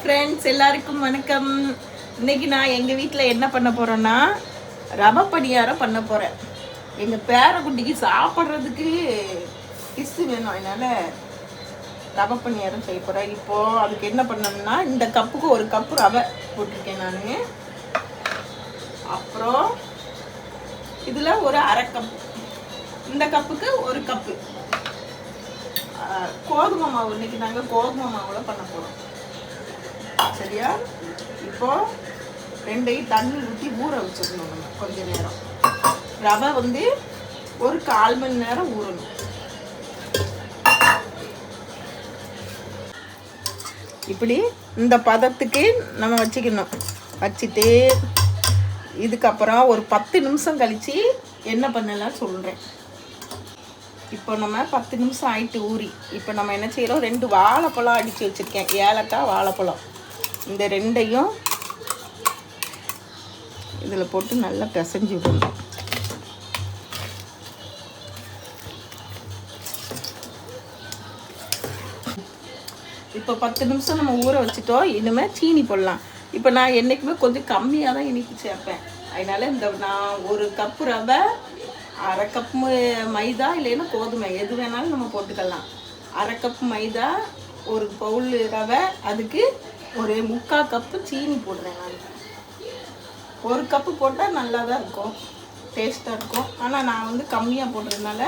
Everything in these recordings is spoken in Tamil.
ஃப்ரெண்ட்ஸ் எல்லாருக்கும் வணக்கம். இன்னைக்கு நான் எங்கள் வீட்டில் என்ன பண்ண போகிறேன்னா ரவை பணியாரம் பண்ண போகிறேன் எங்கள் பேரக்குட்டிக்கு சாப்பிட்றதுக்கு டிஷ்ஷு வேணும். அதனால் ரவை பணியாரம் செய்ய போகிறேன் இப்போது அதுக்கு என்ன பண்ணணும்னா இந்த கப்புக்கு ஒரு கப்பு ரவை போட்டிருக்கேன் நான். அப்புறம் இதில் ஒரு அரை கப் இந்த கப்புக்கு ஒரு கப்பு. கோதுமை மாவு. இன்னைக்கு நாங்கள் கோதுமை மாவுல பண்ண போகிறோம் சரியா? இப்போது ரெண்டையும் தண்ணி ஊற்றி ஊற வச்சிடணும் நம்ம கொஞ்ச நேரம். ரவை வந்து ஒரு கால் மணி நேரம் ஊறணும். இப்படி இந்த பதத்துக்கு நம்ம வச்சுக்கணும். வச்சுட்டு இதுக்கப்புறம் ஒரு பத்து நிமிஷம் கழித்து என்ன பண்ணலாம் சொல்கிறேன் இப்போ நம்ம பத்து நிமிஷம் ஆயிட்டு ஊறி இப்போ நம்ம என்ன செய்கிறோம் ரெண்டு வாழைப்பழம் அடித்து வச்சுருக்கேன். ஏலக்காய் வாழைப்பழம். இந்த ரெண்டையும் இதில் போட்டு நல்லா பிசைஞ்சு விடணும். இப்போ பத்து நிமிஷம் நம்ம ஊற வச்சுட்டோம். இனிமேல் சீனி போடலாம். இப்போ நான் என்றைக்குமே கொஞ்சம் கம்மியாக தான் இனிப்பு சேர்ப்பேன். அதனால இந்த நான் ஒரு கப்பு ரவை அரை கப் மைதா இல்லைன்னா கோதுமை எது வேணாலும் நம்ம போட்டுக்கலாம். அரை கப் மைதா ஒரு பவுல் ரவை அதுக்கு ஒரு முக்கால் கப்பு சீனி போடுறேன் நான். ஒரு கப்பு போட்டால் நல்லா தான் இருக்கும் டேஸ்ட்டாக இருக்கும். ஆனால் நான் வந்து கம்மியாக போடுறதுனால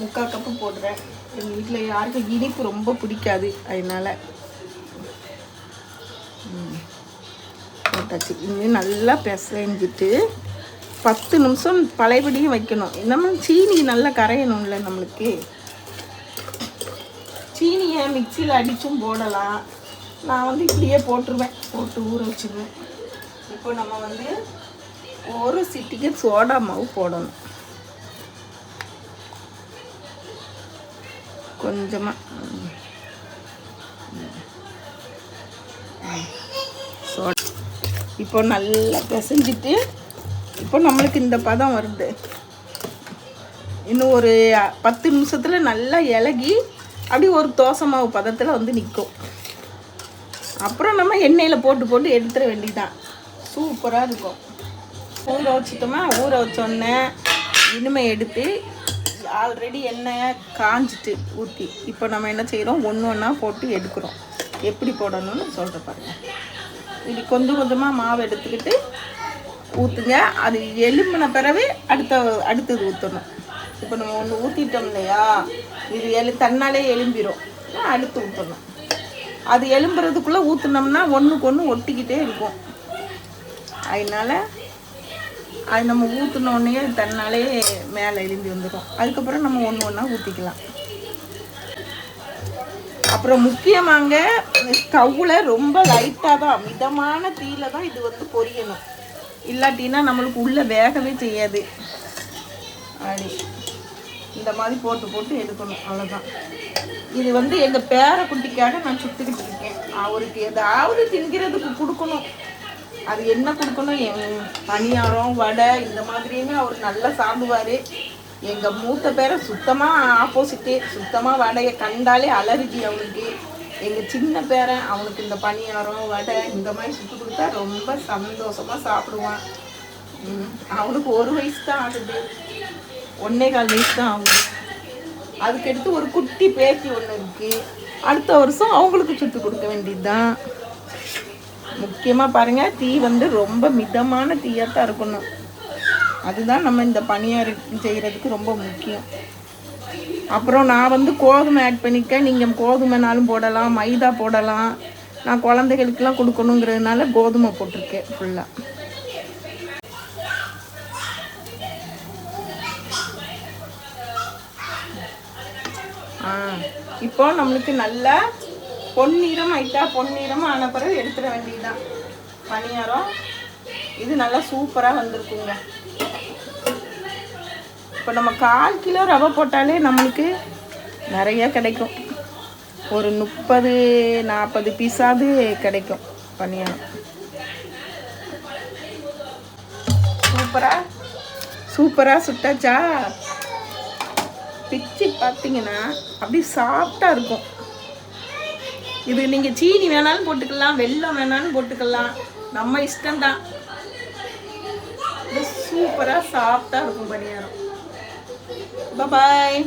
முக்கால் கப்பு போடுறேன். எங்கள் வீட்டில் யாருக்கும் இனிப்பு ரொம்ப பிடிக்காது அதனால். போட்டாச்சு. இன்னும் நல்லா பிசைஞ்சிட்டு பத்து நிமிஷம் பழையபடியும் வைக்கணும். நம்ம சீனி நல்லா கரையணும்ல நம்மளுக்கு. சீனியை மிக்சியில் அடித்தும் போடலாம். நான் வந்து இப்படியே போட்டுருவேன். போட்டு ஊற வச்சுருவேன். இப்போ நம்ம வந்து ஒரு சிட்டிக்கு சோடா மாவு போடணும். கொஞ்சமாக சோடா. இப்போ நல்லா பிசைஞ்சிட்டு இப்போ நம்மளுக்கு இந்த பதம் வருது. இன்னும் ஒரு பத்து நிமிஷத்தில் நல்லா இலகி அப்படியே ஒரு தோசை மாவு பதத்தில் வந்து நிற்கும் அப்புறம் நம்ம எண்ணெயில் போட்டு போட்டு எடுத்துட வேண்டியதான் சூப்பராக இருக்கும். ஊற வச்சிட்டோமா? ஊற வச்சோடனே இனிமே எடுத்து ஆல்ரெடி எண்ணெயை காஞ்சிட்டு ஊற்றி இப்போ நம்ம என்ன செய்கிறோம் ஒன்று ஒன்றா போட்டு எடுக்கிறோம். எப்படி போடணும்னு சொல்கிற பாருங்கள் இப்படி கொஞ்சம் கொஞ்சமாக மாவு எடுத்துக்கிட்டு ஊற்றுங்க அது எலும்பின பிறகு அடுத்த அடுத்தது ஊற்றணும் இப்போ நம்ம ஒன்று ஊற்றிட்டோம் இல்லையா? இது எழு தன்னாலே எலும்பிடும் அடுத்து ஊற்றணும் அது எலும்புறதுக்குள்ளே ஊற்றுனோம்னா ஒன்றுக்கு ஒன்று ஒட்டிக்கிட்டே இருக்கும். அதனால அது நம்ம ஊற்றினோடனே தன்னாலே மேலே எழும்பி வந்துடும் அதுக்கப்புறம் நம்ம ஒன்று ஒன்றா ஊற்றிக்கலாம் அப்புறம் முக்கியமாங்க ஸ்டவ்வில் ரொம்ப லைட்டாக தான் மிதமான தீயில தான் இது வந்து பொரியணும். இல்லாட்டின்னா நம்மளுக்கு உள்ளே வேகவே செய்யாது. அப்படி இந்த மாதிரி போட்டு போட்டு எடுக்கணும். அவ்வளோதான் இது வந்து எங்கள் பேர குட்டிக்காக நான் சுட்டுக்கிட்டு இருக்கேன். அவருக்கு ஏதாவது தின்கிறதுக்கு கொடுக்கணும். அது என்ன கொடுக்கணும்? என் பணியாரம் வடை இந்த மாதிரியுமே அவர் நல்லா சாப்பிடுவார். எங்கள் மூத்த பேரை சுத்தமாக ஆப்போசிட்டு சுத்தமாக வடையை கண்டாலே அலர்ஜி அவனுக்கு. எங்கள் சின்ன பேரன் அவனுக்கு இந்த பணியாரம் வடை இந்த மாதிரி சுட்டு கொடுத்தா ரொம்ப சந்தோஷமாக சாப்பிடுவான். அவனுக்கு ஒரு வயசு தான் ஆகுது. ஒன்னே கால் வயசு தான் ஆகுது. அதுக்கடுத்து ஒரு குட்டி பேத்தி ஒன்று இருக்குது அடுத்த வருஷம் அவங்களுக்கு சுட்டு கொடுக்க வேண்டியது தான் முக்கியமாக பாருங்கள் தீ வந்து ரொம்ப மிதமான தீயாக தான் இருக்கணும். அதுதான் நம்ம இந்த பணியாரம் செய்கிறதுக்கு ரொம்ப முக்கியம். அப்புறம் நான் வந்து கோதுமை ஆட் பண்ணிக்க நீங்கள் கோதுமைனாலும் போடலாம் மைதா போடலாம். நான் குழந்தைகளுக்கெல்லாம் கொடுக்கணுங்கிறதுனால கோதுமை போட்டிருக்கேன் ஃபுல்லாக இப்போ நம்மளுக்கு நல்லா பொன்னிறம் ஆயிட்டா பொன்னிறம் ஆன பிறகு எடுத்துட வேண்டியதுதான். பணியாரம் இது நல்லா சூப்பராக வந்திருக்குங்க. இப்போ நம்ம கால் கிலோ ரவை போட்டாலே நம்மளுக்கு நிறைய கிடைக்கும். ஒரு முப்பது நாற்பது பீஸாவது கிடைக்கும் பணியாரம். சூப்பராக சூப்பராக சுட்டாச்சா? பிச்சு பார்த்தீங்கன்னா அப்படி சாஃப்டாக இருக்கும். இது நீங்கள் சீனி வேணாலும் போட்டுக்கலாம் வெல்லம் வேணாலும் போட்டுக்கலாம். நம்ம இஷ்டம்தான். இது சூப்பராக சாஃப்டாக இருக்கும் பணியாரம். பாய்